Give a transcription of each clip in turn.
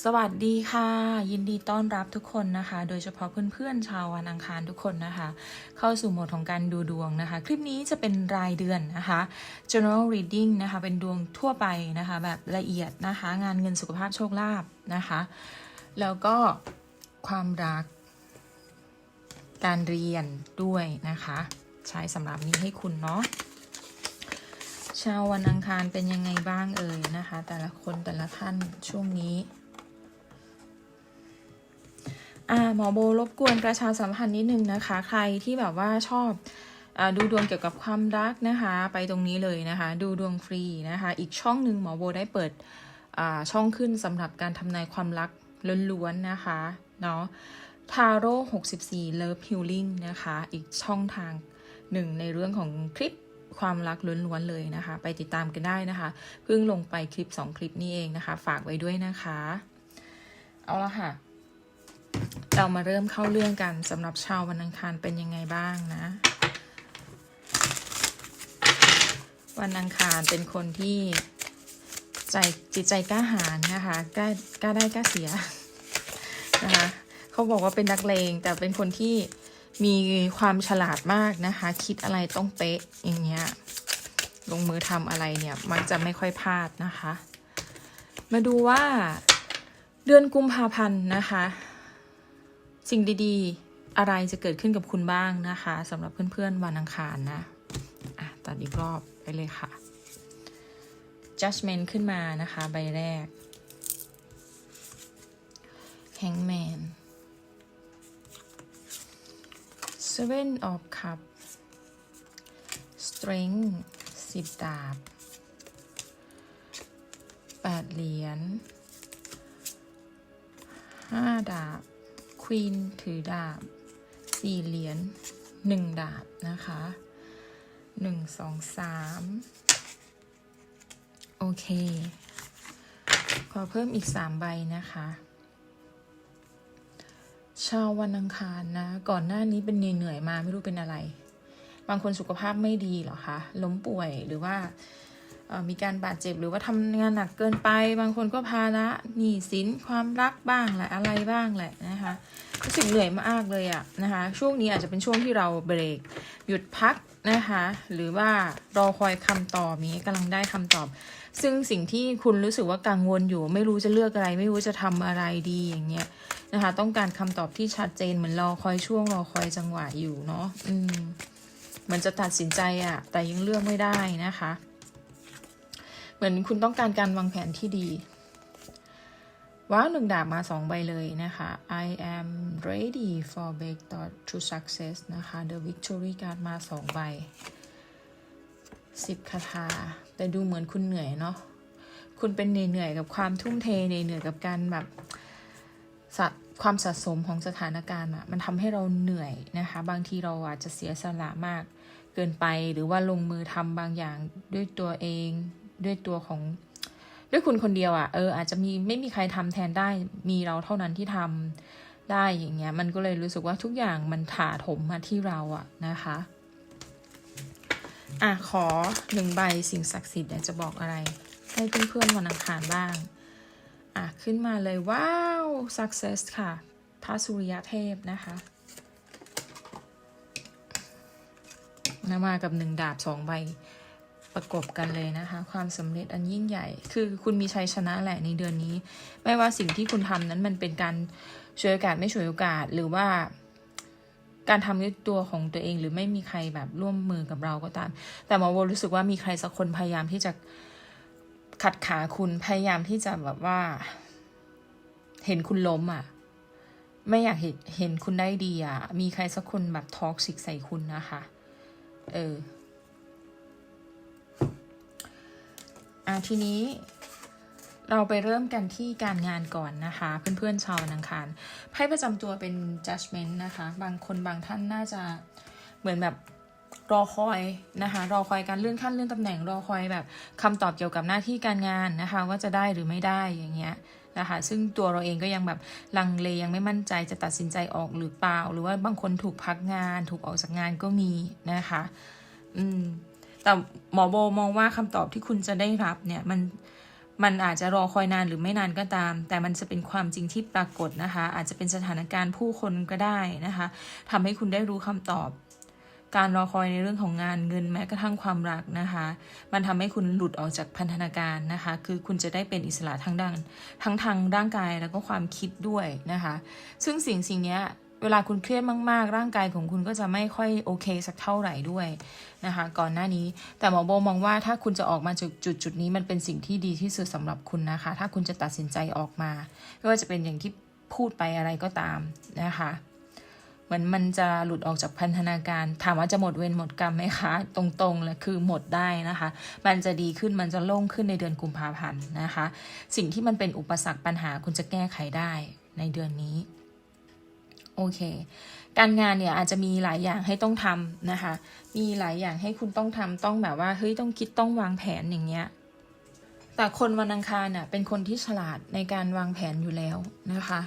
สวัสดีค่ะ ยินดีต้อนรับทุกคนนะคะ โดยเฉพาะเพื่อนๆชาววันอังคารทุกคนนะคะ เข้าสู่โหมดของการดูดวงนะคะ คลิปนี้จะเป็นรายเดือนนะคะ general reading นะคะ เป็นดวงทั่วไปนะคะ แบบละเอียดนะคะ งานเงินสุขภาพโชคลาภนะคะ แล้วก็ความรัก การเรียนด้วยนะคะ ใช้สำหรับนี้ให้คุณเนาะชาววันอังคารเป็นยังไงบ้างเอ่ยนะคะ แต่ละคนแต่ละท่านช่วงนี้ อ่าหมอโบรบกวนประชาสัมพันธ์นิดนึงนะคะ ใครที่แบบว่าชอบดูดวงเกี่ยวกับความรักนะคะ ไปตรงนี้เลยนะคะ ดูดวงฟรีนะคะ อีกช่องหนึ่งหมอโบได้เปิดช่องขึ้นสำหรับการทำนายความรักล้วนๆนะคะเนาะทาโร่64 Love Healing นะคะ อีกช่องทางหนึ่งในเรื่องของคลิปความรักล้วนๆเลยนะคะ ไปติดตามกันได้นะคะ เพิ่งลงไปคลิป 2 คลิปนี้เองนะคะ ฝากไว้ด้วยนะคะ เอาละค่ะ เรามาเริ่มเข้าเรื่องกันสำหรับชาววันอังคารเป็นยังไงบ้างนะ วันอังคารเป็นคนที่ใจจิตใจกล้าหาญนะคะกล้ากล้าได้กล้าเสียนะคะเขาบอกว่าเป็นนักเลงแต่เป็นคนที่มีความฉลาดมากนะคะ คิดอะไรต้องเป๊ะอย่างเงี้ยลงมือทำอะไรเนี่ยมักจะไม่ค่อยพลาดนะคะ มาดูว่าเดือนกุมภาพันธ์นะคะ สิ่งดีๆ อะไรจะเกิดขึ้นกับคุณบ้างนะคะสำหรับเพื่อนๆวันอังคารนะอะตัดอีกรอบไปเลยค่ะ judgment ขึ้นมานะคะ ใบแรก hangman seven of cup strength สิบดาบแปดเหรียญห้าดาบ ควีนถือดาบสี่เหรียญหนึ่งดาบนะคะหนึ่งสองสามโอเค ขอเพิ่มอีกสามใบนะคะชาววันอังคารนะ ก่อนหน้านี้เป็นเหนื่อยมาไม่รู้เป็นอะไร บางคนสุขภาพไม่ดีเหรอคะ ล้มป่วยหรือว่า มีการบาดเจ็บหรือว่าทำงานหนักเกินไป บางคนก็ภาระหนี้สินความรักบ้างแหละอะไรบ้างแหละนะคะรู้สึกเหนื่อยมากเลยอะนะคะช่วงนี้อาจจะเป็นช่วงที่เราเบรก หยุดพักนะคะหรือว่ารอคอยคำตอบนี้กำลังได้คำตอบ ซึ่งสิ่งที่คุณรู้สึกว่ากังวลอยู่ ไม่รู้จะเลือกอะไร ไม่รู้จะทำอะไรดีอย่างเงี้ยนะคะ ต้องการคำตอบที่ชัดเจนเหมือนรอคอยช่วงรอคอยจังหวะอยู่เนาะอืมเหมือนจะตัดสินใจอะแต่ยังเลือกไม่ได้นะคะ มือนคุณต้องการการวางแผนที่ดี ว้าวหนึ่งดาบมาสองใบเลยนะคะ I am ready for breakthrough to success นะคะ The victory card มาสองใบสิบคาถา แต่ดูเหมือนคุณเหนื่อยเนาะคุณเป็นเหนื่อยกับความทุ่มเทเหนื่อยกับการแบบสะความสะสมของสถานการณ์อะมันทำให้เราเหนื่อยนะคะ บางทีเราอาจจะเสียสละมากเกินไปหรือว่าลงมือทำบางอย่างด้วยตัวเอง ด้วยตัวของด้วยคุณคนเดียวอะ่ะเอออาจจะมีไม่มีใครทำแทนได้มีเราเท่านั้นที่ทำได้อย่างเงี้ย มันก็เลยรู้สึกว่าทุกอย่างมันถาถมมาที่เราอะนะคะ อะ ขอหนึ่งใบสิ่งศักดิ์สิทธิ์เนี่ยจะบอกอะไร ให้เพื่อนๆวันอังคารบ้าง อะ ขึ้นมาเลย ว้าว success ค่ะ พระสุริยเทพนะคะนะมากับหนึ่งดาบสองใบ ประกบกันเลยนะคะ ความสำเร็จอันยิ่งใหญ่ คือคุณมีชัยชนะแหละในเดือนนี้ ไม่ว่าสิ่งที่คุณทำนั้นมันเป็นการช่วยโอกาสไม่ช่วยโอกาสหรือว่า การทำด้วยตัวของตัวเองหรือไม่มีใครแบบร่วมมือกับเราก็ตาม แต่หมอโวรู้สึกว่ามีใครสักคนพยายามที่จะขัดขาคุณพยายามที่จะแบบว่า เห็นคุณล้มอะ ไม่อยากเห็นเห็นคุณได้ดีอะ มีใครสักคนแบบทอกซิกใส่คุณนะคะ เออ อะทีนี้เราไปเริ่มกันที่การงานก่อนนะคะ เพื่อนๆชาวนังคารไพ่ประจำตัวเป็น judgment นะคะ บางคนบางท่านน่าจะเหมือนแบบรอคอยนะคะ รอคอยการเลื่อนขั้นเลื่อนตำแหน่งรอคอยแบบคำตอบเกี่ยวกับหน้าที่การงานนะคะ ว่าจะได้หรือไม่ได้อย่างเงี้ยนะคะซึ่งตัวเราเองก็ยังแบบลังเลยังไม่มั่นใจจะตัดสินใจออกหรือเปล่า หรือว่าบางคนถูกพักงาน ถูกออกจากงานก็มีนะคะ อืม แต่หมอโบมองว่าคำตอบที่คุณจะได้รับเนี่ยมันมันอาจจะรอคอยนานหรือไม่นานก็ตาม แต่มันจะเป็นความจริงที่ปรากฏนะคะ อาจจะเป็นสถานการณ์ผู้คนก็ได้นะคะทำให้คุณได้รู้คำตอบ การรอคอยในเรื่องของงานเงินแม้กระทั่งความรักนะคะ มันทำให้คุณหลุดออกจากพันธนาการนะคะ คือคุณจะได้เป็นอิสระทั้งด้านทั้งทางร่างกายแล้วก็ความคิดด้วยนะคะ ซึ่งสิ่งสิ่งนี้ เวลาคุณเครียดมากๆ ร่างกายของคุณก็จะไม่ค่อยโอเคสักเท่าไหร่ด้วยนะคะ ก่อนหน้านี้ แต่หมอโบมองว่าถ้าคุณจะออกมาจากจุดจุดนี้มันเป็นสิ่งที่ดีที่สุดสำหรับคุณนะคะ ถ้าคุณจะตัดสินใจออกมา ไม่ว่าจะเป็นอย่างที่พูดไปอะไรก็ตามนะคะเหมือนมันจะหลุดออกจากพันธนาการ ถามว่าจะหมดเวรหมดกรรมไหมคะ ตรงๆเลยคือหมดได้นะคะ มันจะดีขึ้นมันจะโล่งขึ้นในเดือนกุมภาพันธ์นะคะ สิ่งที่มันเป็นอุปสรรคปัญหาคุณจะแก้ไขได้ในเดือนนี้ อเค การงานเนี่ยอาจจะมีหลายอย่างให้ต้องทำนะคะ มีหลายอย่างให้คุณต้องทำต้องแบบว่าเฮ้ยต้องคิดต้องวางแผนอย่างเงี้ยแต่คนวันอังคารน่ะเป็นคนที่ฉลาดในการวางแผนอยู่แล้วนะคะ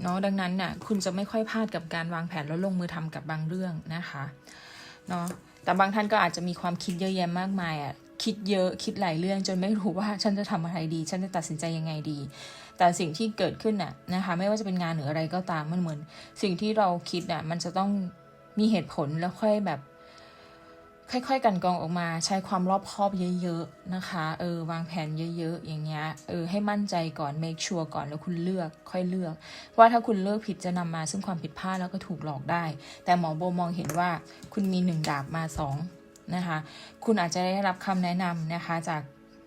เนาะดังนั้นน่ะคุณจะไม่ค่อยพลาดกับการวางแผนแล้วลงมือทำกับบางเรื่องนะคะเนาะแต่บางท่านก็อาจจะมีความคิดเยอะแยะมากมายอะคิดเยอะคิดหลายเรื่องจนไม่รู้ว่าฉันจะทำอะไรดี ฉันจะตัดสินใจยังไงดี แต่สิ่งที่เกิดขึ้นน่ะนะคะไม่ว่าจะเป็นงานหรืออะไรก็ตามมันเหมือน สิ่งที่เราคิดอะมันจะต้องมีเหตุผลแล้วค่อยแบบ ค่อย ๆ กันกองออกมาใช้ความรอบคอบเยอะ ๆ นะคะเออวางแผนเยอะ ๆ อย่างเงี้ยเออให้มั่นใจก่อน make sure ก่อนแล้วคุณเลือกค่อยเลือก ว่าถ้าคุณเลือกผิดจะนำมาซึ่งความผิดพลาดแล้วก็ถูกหลอกได้ แต่หมอโบมองเห็นว่าคุณมีหนึ่งดาบมาสองนะคะ คุณอาจจะได้รับคำแนะนำนะคะจาก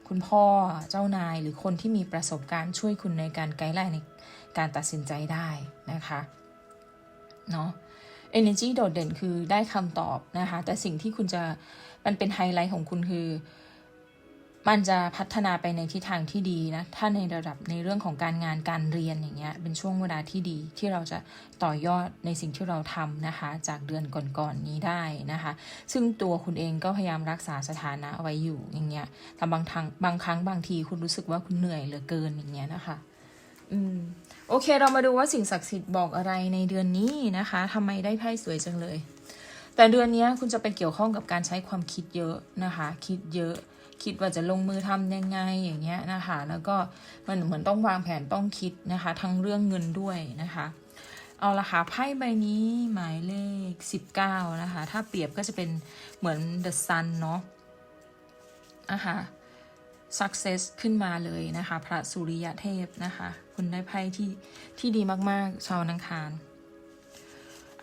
คุณพ่อเจ้านายหรือคนที่มีประสบการณ์ช่วยคุณในการไกด์ไลน์ในการตัดสินใจได้นะคะเนาะ energy โดดเด่นคือได้คำตอบนะคะ แต่สิ่งที่คุณจะมันเป็นไฮไลท์ของคุณคือ มันจะพัฒนาไปในทิศทางที่ดีนะ ถ้าในระดับในเรื่องของการงานการเรียนอย่างเงี้ย เป็นช่วงเวลาที่ดีที่เราจะต่อยอดในสิ่งที่เราทำนะคะ จากเดือนก่อนๆนนี้ได้นะคะ ซึ่งตัวคุณเองก็พยายามรักษาสถานะเอาไว้อยู่อย่างเงี้ย แต่บางทางบางครั้งบางทีคุณรู้สึกว่าคุณเหนื่อยเหลือเกินอย่างเงี้ยนะคะ อืม โอเค เรามาดูว่าสิ่งศักดิ์สิทธิ์บอกอะไรในเดือนนี้นะคะทำไมได้ไพ่สวยจังเลย แต่เดือนนี้คุณจะไปเกี่ยวข้องกับการใช้ความคิดเยอะนะคะ คิดเยอะ คิดว่าจะลงมือทำยังไงอย่างเงี้ยนะคะ แล้วก็มันเหมือนต้องวางแผนต้องคิดนะคะ ทั้งเรื่องเงินด้วยนะคะ เอาละค่ะไพ่ใบนี้หมายเลข 19 นะคะ ถ้าเปรียบก็จะเป็นเหมือน the sun เนาะนะคะ success ขึ้นมาเลยนะคะ พระสุริยเทพนะคะ คุณได้ไพ่ที่ที่ดีมากๆ ชาวนังคาร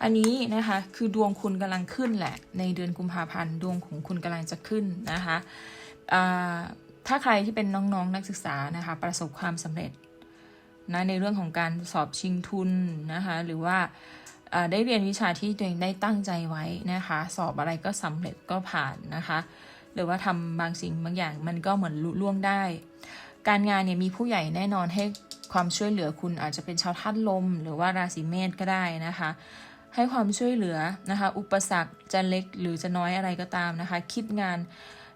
อันนี้นะคะคือดวงคุณกำลังขึ้นแหละ ในเดือนกุมภาพันธ์ดวงของคุณกำลังจะขึ้นนะคะ ถ้าใครที่เป็นน้องๆนนักศึกษานะคะประสบความสำเร็จนะในเรื่องของการสอบชิงทุนนะคะหรือว่าได้เรียนวิชาที่ตัวเองได้ตั้งใจไว้นะคะ สอบอะไรก็สำเร็จก็ผ่านนะคะ หรือว่าทำบางสิ่งบางอย่างมันก็เหมือนลุล่วงได้ การงานเนี่ยมีผู้ใหญ่แน่นอนให้ความช่วยเหลือคุณอาจจะเป็นชาวธาตุลม หรือว่าราศีเมษก็ได้นะคะ ให้ความช่วยเหลือนะคะ อุปสรรคจะเล็กหรือจะน้อยอะไรก็ตามนะคะ คิดงาน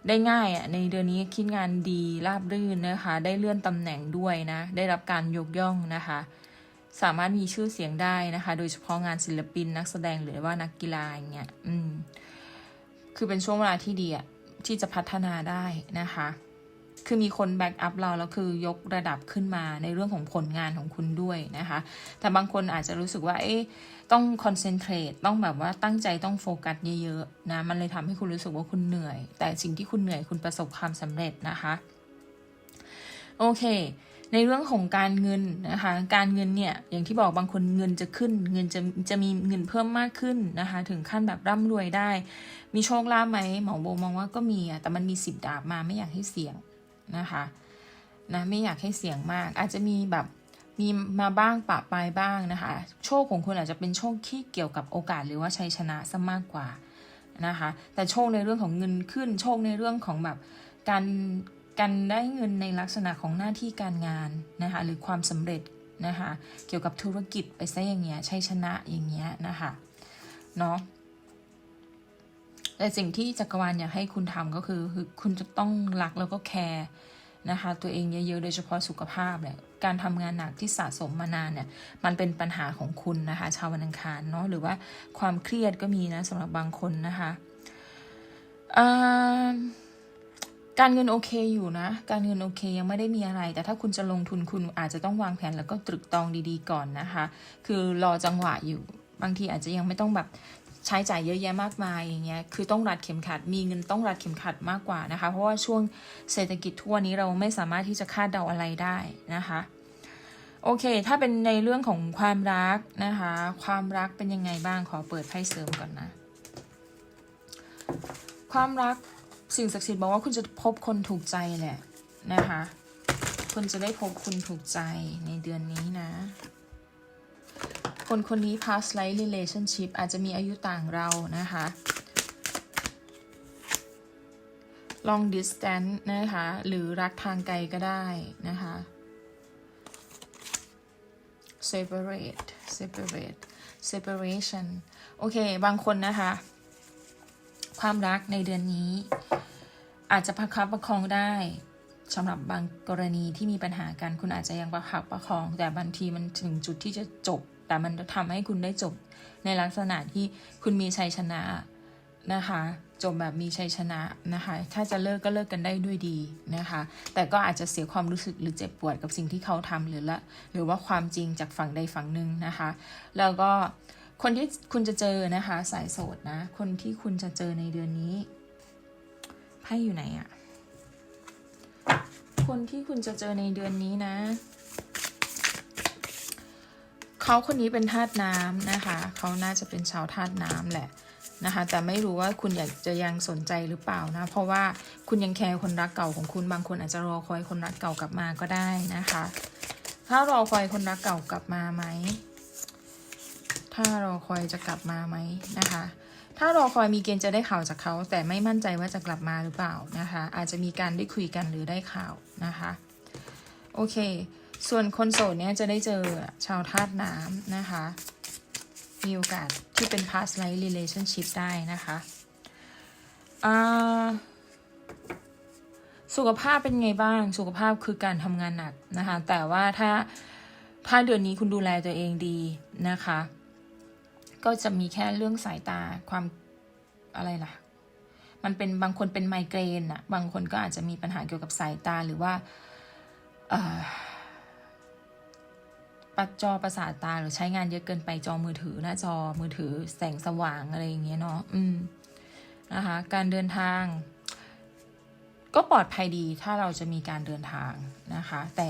ได้ง่ายอะในเดือนนี้คิดงานดีราบรื่นนะคะ ได้เลื่อนตำแหน่งด้วยนะ ได้รับการยกย่องนะคะ สามารถมีชื่อเสียงได้นะคะ โดยเฉพาะงานศิลปินนักแสดงหรือว่านักกีฬาอย่างเงี้ยอืมคือเป็นช่วงเวลาที่ดีอะที่จะพัฒนาได้นะคะ คือมีคนแบ็กอัพเราแล้วคือยกระดับขึ้นมาในเรื่องของผลงานของคุณด้วยนะคะ แต่บางคนอาจจะรู้สึกว่า เอ๊ะ ต้องคอนเซนเทรตต้องแบบว่าตั้งใจต้องโฟกัสเยอะๆนะ มันเลยทำให้คุณรู้สึกว่าคุณเหนื่อย แต่สิ่งที่คุณเหนื่อยคุณประสบความสำเร็จนะคะ โอเค ในเรื่องของการเงินนะคะ การเงินเนี่ย อย่างที่บอกบางคนเงินจะขึ้น เงินจะจะมีเงินเพิ่มมากขึ้นนะคะ ถึงขั้นแบบร่ำรวยได้ มีโชคลาภไหมหมอโบมองว่าก็มีอะแต่มันมีสิบดาบมาไม่อยากให้เสี่ยง นะคะนะไม่อยากให้เสี่ยงมาก อาจจะมีแบบมีมาบ้างปะปลายบ้างนะคะ โชคของคุณอาจจะเป็นโชคที่เกี่ยวกับโอกาสหรือว่าชัยชนะซะมากกว่านะคะ แต่โชคในเรื่องของเงินขึ้น โชคในเรื่องของแบบการการได้เงินในลักษณะของหน้าที่การงานนะคะหรือความสำเร็จนะคะเกี่ยวกับธุรกิจไปซะอย่างเงี้ยชัยชนะอย่างเงี้ยนะคะเนาะ แต่สิ่งที่จักรวาลอยากให้คุณทำก็คือคือคุณจะต้องรักแล้วก็แคร์นะคะตัวเองเยอะๆ โดยเฉพาะสุขภาพเนี่ยการทำงานหนักที่สะสมมานานเนี่ยมันเป็นปัญหาของคุณนะคะ ชาววันอังคารเนาะหรือว่าความเครียดก็มีนะสำหรับบางคนนะคะการเงินโอเคอยู่นะ การเงินโอเคยังไม่ได้มีอะไร แต่ถ้าคุณจะลงทุนคุณอาจจะต้องวางแผนแล้วก็ตรึกตองดีๆก่อนนะคะ คือรอจังหวะอยู่ บางทีอาจจะยังไม่ต้องแบบ ใช้จ่ายเยอะแยะมากมายอย่างเงี้ยคือต้องรัดเข็มขัด มีเงินต้องรัดเข็มขัดมากกว่านะคะ เพราะว่าช่วงเศรษฐกิจทั่วนี้เราไม่สามารถที่จะคาดเดาอะไรได้นะคะโอเค ถ้าเป็นในเรื่องของความรักนะคะ ความรักเป็นยังไงบ้างขอเปิดไพ่เสริมก่อนนะ ความรักสิ่งศักดิ์สิทธิ์บอกว่าคุณจะพบคนถูกใจแหละนะคะ คุณจะได้พบคนถูกใจในเดือนนี้นะ คนคนนี้ past life relationship อาจจะมีอายุต่างเรานะคะ long distance นะคะ หรือรักทางไกลก็ได้นะคะ separate separate separation โอเค บางคนนะคะ ความรักในเดือนนี้ อาจจะประคับประคองได้สำหรับบางกรณีที่มีปัญหากัน คุณอาจจะยังประคับประคอง แต่บางทีมันถึงจุดที่จะจบ แต่มันทำให้คุณได้จบในลักษณะที่คุณมีชัยชนะนะคะจบแบบมีชัยชนะนะคะ ถ้าจะเลิกก็เลิกกันได้ด้วยดีนะคะ แต่ก็อาจจะเสียความรู้สึกหรือเจ็บปวดกับสิ่งที่เขาทำหรือละหรือว่าความจริงจากฝั่งใดฝั่งหนึ่งนะคะ แล้วก็คนที่คุณจะเจอนะคะ สายโสดนะ คนที่คุณจะเจอในเดือนนี้ไพ่อยู่ไหนอะคนที่คุณจะเจอในเดือนนี้นะ เขาคนนี้เป็นธาตุน้ำนะคะ เขาน่าจะเป็นชาวธาตุน้ำแหละนะคะ แต่ไม่รู้ว่าคุณอยากจะยังสนใจหรือเปล่านะ เพราะว่าคุณยังแคร์คนรักเก่าของคุณบางคนอาจจะรอคอยคนรักเก่ากลับมาก็ได้นะคะ ถ้ารอคอยคนรักเก่ากลับมาไหมถ้ารอคอยจะกลับมาไหมนะคะ ถ้ารอคอยมีเกณฑ์จะได้ข่าวจากเขา แต่ไม่มั่นใจว่าจะกลับมาหรือเปล่านะคะ อาจจะมีการได้คุยกันหรือได้ข่าวนะคะ โอเค ส่วนคนโสดเนี่ยจะได้เจอชาวธาตุน้ำนะคะ มีโอกาสที่เป็น past life relationship ได้นะคะอ่าสุขภาพเป็นไงบ้าง สุขภาพคือการทำงานหนักนะคะ แต่ว่าถ้าถ้าเดือนนี้คุณดูแลตัวเองดีนะคะ ก็จะมีแค่เรื่องสายตาความอะไรล่ะ มันเป็นบางคนเป็นไมเกรนอะบางคนก็อาจจะมีปัญหาเกี่ยวกับสายตาหรือว่าอ่อ ปัดจอประสาทตาหรือใช้งานเยอะเกินไปจอมือถือหน้าจอมือถือแสงสว่างอะไรอย่างเงี้ยเนาะอืมนะคะการเดินทาง ก็ปลอดภัยดีถ้าเราจะมีการเดินทางนะคะ แต่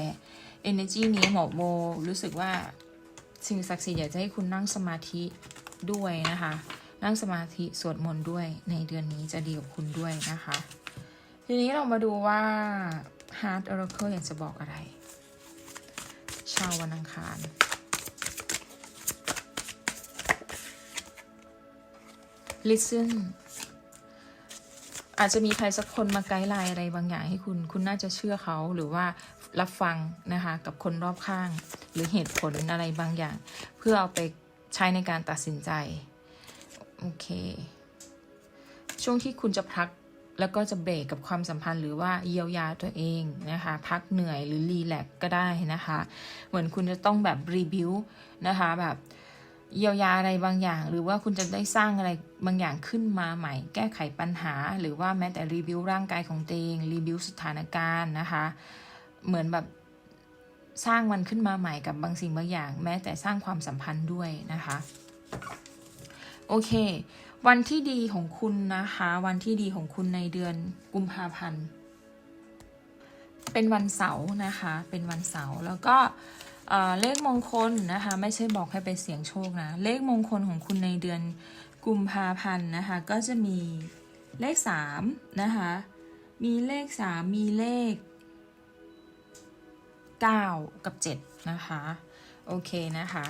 energy นี้หมอโบรู้สึกว่าสิ่งศักดิ์สิทธิ์อยากจะให้คุณนั่งสมาธิด้วยนะคะ นั่งสมาธิสวดมนต์ด้วยในเดือนนี้จะดีกับคุณด้วยนะคะ ทีนี้เรามาดูว่า Heart Oracle อยากจะบอกอะไร ชาววันอังคาร listen อาจจะมีใครสักคนมาไกด์ไลน์อะไรบางอย่างให้คุณ คุณน่าจะเชื่อเขาหรือว่ารับฟังนะคะกับคนรอบข้าง หรือเหตุผลอะไรบางอย่าง เพื่อเอาไปใช้ในการตัดสินใจ โอเค ช่วงที่คุณจะพัก แล้วก็จะเบรกกับความสัมพันธ์หรือว่าเยียวยาตัวเองนะคะ พักเหนื่อยหรือรีแลกซ์ก็ได้นะคะ เหมือนคุณจะต้องแบบรีบิวนะคะแบบเยียวยาอะไรบางอย่าง หรือว่าคุณจะได้สร้างอะไรบางอย่างขึ้นมาใหม่ แก้ไขปัญหา หรือว่าแม้แต่รีวิวร่างกายของตัวเองรีวิวสถานการณ์นะคะ เหมือนแบบสร้างมันขึ้นมาใหม่กับบางสิ่งบางอย่าง แม้แต่สร้างความสัมพันธ์ด้วยนะคะ โอเค วันที่ดีของคุณนะคะ วันที่ดีของคุณในเดือนกุมภาพันธ์ เป็นวันเสาร์นะคะ เป็นวันเสาร์แล้วก็เเลขมงคลนะคะ ไม่ใช่บอกให้ไปเสี่ยงโชคนะ เลขมงคลของคุณในเดือนกุมภาพันธ์นะคะ ก็จะมีเลขสามนะคะ มีเลขสามมีเลขเก้ากับเจ็ดนะคะ โอเคนะคะ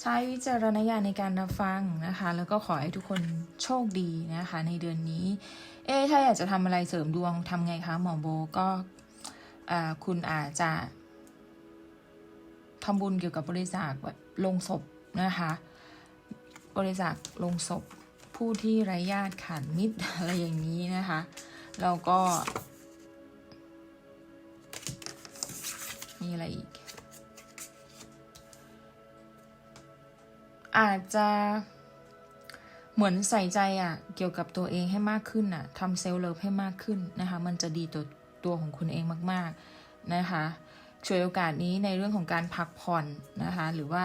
ใช้วิจารณญาณในการรับฟังนะคะ แล้วก็ขอให้ทุกคนโชคดีนะคะ ในเดือนนี้ เอ๊ถ้าอยากจะทำอะไรเสริมดวงทำไงคะหมอโบก็คุณอาจจะทำบุญเกี่ยวกับบริจาคแบบลงศพนะคะ บริจาคลงศพผู้ที่ไร้ญาติขาดมิตรอะไรอย่างนี้นะคะแล้วก็ มีอะไรอีก อาจจะเหมือนใส่ใจอะเกี่ยวกับตัวเองให้มากขึ้นอะทำเซลล์เลิฟให้มากขึ้นนะคะ มันจะดีต่อตัวของคุณเองมาก ๆนะคะช่วยโอกาสนี้ในเรื่องของการพักผ่อนนะคะ หรือว่า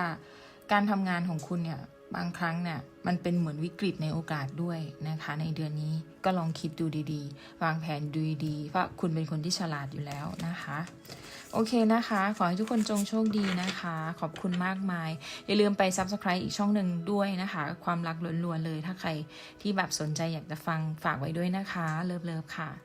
การทำงานของคุณเนี่ยบางครั้งเนี่ยมันเป็นเหมือนวิกฤตในโอกาสด้วยนะคะ ในเดือนนี้ก็ลองคิดดูดีๆ วางแผนดูดีๆเพราะคุณเป็นคนที่ฉลาดอยู่แล้วนะคะ โอเคนะคะ ขอให้ทุกคนจงโชคดีนะคะ ขอบคุณมากมาย อย่าลืมไป Subscribe อีกช่องหนึ่งด้วยนะคะ ความรักล้วนๆเลย ถ้าใครที่แบบสนใจอยากจะฟังฝากไว้ด้วยนะคะ เลิฟๆค่ะ